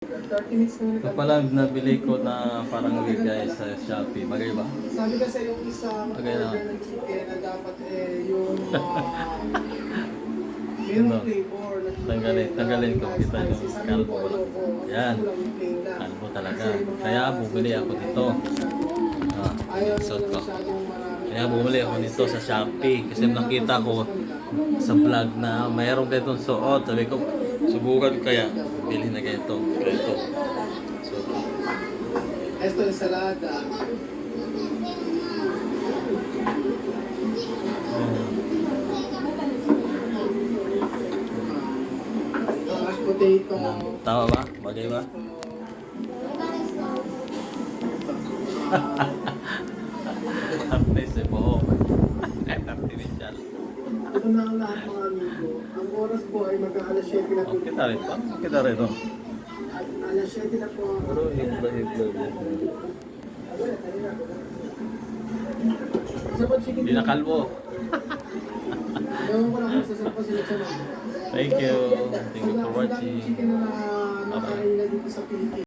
30 minutes na Ito pala nabili ko na parang guys sa Shopee. Bagay ba? Sabi kasi yung isang Okay na. order ng chicken na dapat eh yung uh, Ano? merong flavor na Tanggalin, tanggalin ko. Kita yung kalbo ko. Yan. Lang yung lang. Kalbo talaga. Yung Kaya bumili ako dito. Ah, suot ko. Kaya bumili ako nito sa Shopee kasi nakita ko sa vlog na mayroong ganitong suot. Sabi ko, subukan ko kaya. Bilhin na ganito. Ganito. So, Esto ensalada. Potato. tama ba? Bagay ba? Artist eh, buhok. Artificial. Ang lahat mga amigo. Ang oras po ay mag-aalas 7 na po. Kita rin pa. Kita rin. At alas 7 na po. Pero pag chicken. Hindi na kalbo. Thank you. Thank you for watching. Chicken